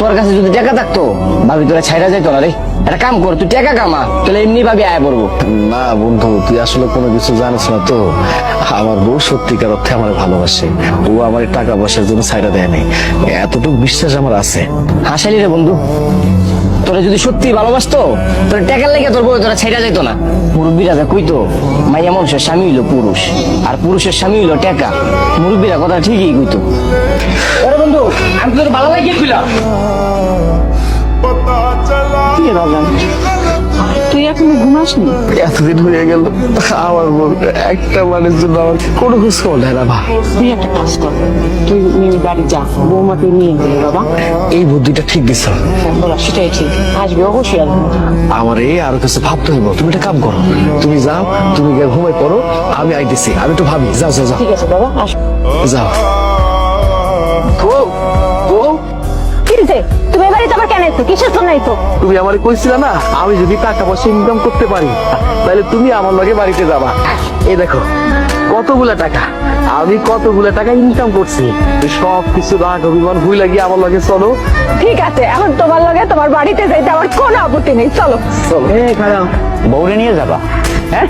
তোর কাছে যদি টাকা থাকতো ভাবি তোরা ছাইরা যাইতো না রে। একটা কাম কর তুই টাকা কামা তাহলে এমনি ভাবি আয় পড়ব। না বন্ধু তুই আসলে কোনো কিছু জানিস না তো। আমার বউ সত্যিকার অর্থে আমার ভালোবাসে। ও আমার টাকা পয়সার জন্য ছাইরা দেয়নি এতটুকু বিশ্বাস আমার আছে। হাসালি রে বন্ধু। তোরা যদি সত্যি ভালোবাসতো, তোরা টাকার লেগে তোর বউ তোরা ছেড়া যাইতো না। মুরব্বীরা যা কইতো, মাইয়া মানুষের স্বামী হইল পুরুষ, আর পুরুষের স্বামী হইল টাকা। মুরব্বীরা কথা ঠিকই কইতো। ওরে বন্ধু, আমি তোর ভালো লাগে কইলাম। তুই এখনও ঘুমাসনি? এতদিন হয়ে গেল আমার একটা মানুষ জন্য আমার কোনো খবর না তুই একটা কাজ কর তুই মেয়ের বাড়ি যা বৌমাকে নিয়ে গেলে বাবা। এই বুদ্ধিটা ঠিক দিছ বলা সেটাই ঠিক। আসবে অবশ্যই আসবে আমার এই আরও কিছু ভাবতে হইব। তুমি একটা কাম করো তুমি যাও তুমি গিয়ে ঘুমাই পড়ো আমি আইতেছি। আমি একটু ভাবি যাও যাও যাও। ঠিক আছে বাবা আস যাও। কি তুমি এ বাড়িতে আবার কেন এসছো? কিসের জন্য এসছো? তুমি আমার কইছিলে না আমি যদি টাকা পয়সা ইনকাম করতে পারি তাহলে তুমি আমার লগে বাড়িতে যাবা। এই দেখো কতগুলা টাকা? আমি কতগুলা টাকা ইনকাম করছি? সব কিছু রাগ অভিমান ভুই লাগিয়ে আমার লগে চলো। ঠিক আছে এখন তোমার লগে তোমার বাড়িতে যাইতে আমার কোনো আপত্তি নেই চলো। চলো। বউরে নিয়ে যাবা? হ্যাঁ?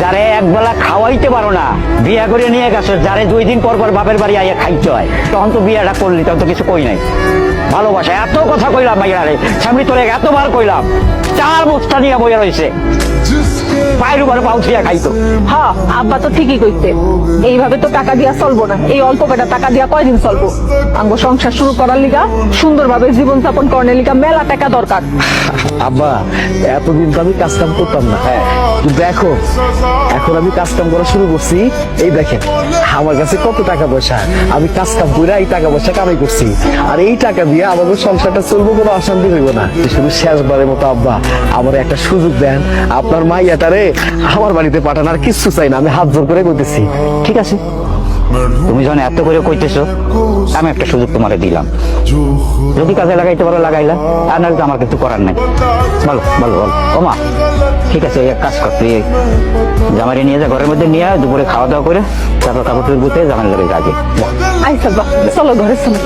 যারে একবেলা খাওয়াইতে পারো না, বিয়া করে নিয়ে গেছো, যারে দুই দিন পর পর বাপের বাড়ি আইয়া খাইতে হয়, তখন তো বিয়াটা করলি, তখন তো কিছু কই নাই। ভালোবাসা, এত কথা কইলাম ভাইয়ারে সামনে তোরে এতবার কইলাম। চার বস্তা নিয়ে বইয়া রয়েছে। পায়ের উপরে পাউ থিয়া খাইতো। হ্যাঁ আব্বা তো ঠিকই কইছে। এইভাবে তো টাকা দিয়া চলবো না। এই অল্প পেটা টাকা দিয়া কয়দিন চলবো? আঙ্গ সংসার শুরু করার লিগা সুন্দরভাবে জীবন যাপন করার লিগা মেলা টাকা দরকার। আব্বা এতদিন তো আমি কাজ কাম করতাম না। হ্যাঁ। কিন্তু এখন এখন আমি কাজ কাম করা শুরু করছি। এই দেখেন আমার কাছে কত টাকা পয়সা। আমি কাজ কাম করে এই টাকা পয়সা কামাই করছি। আর এই টাকা দিয়ে আমাদের সংসারটা চলবো কোনো অশান্তি হইব না। শুধু শেষবারের মতো আব্বা। আমার একটা সুযোগ দেন। আপনার মাইয়াটারে আমার বাড়িতে পাঠান আর কিচ্ছু চাই না আমি হাত জোর করে করতেছি ঠিক আছে? তুমি যখন এত করে কইতেছো আমি একটা সুযোগ তোমারে দিলাম। যদি কাজে লাগাইতে পারো লাগাইলা। আর তো আমার কিছু করার নাই। বলো বলো বলো। ওমা ঠিক আছে এক কাজ কর তুই জামারি নিয়ে যা ঘরের মধ্যে নিয়ে আয়, দুপুরে খাওয়া দাওয়া করে তারপর কাপড় টুপড় গুতে জামাই লাগে কাজে আইসা চলো ঘরে চলো।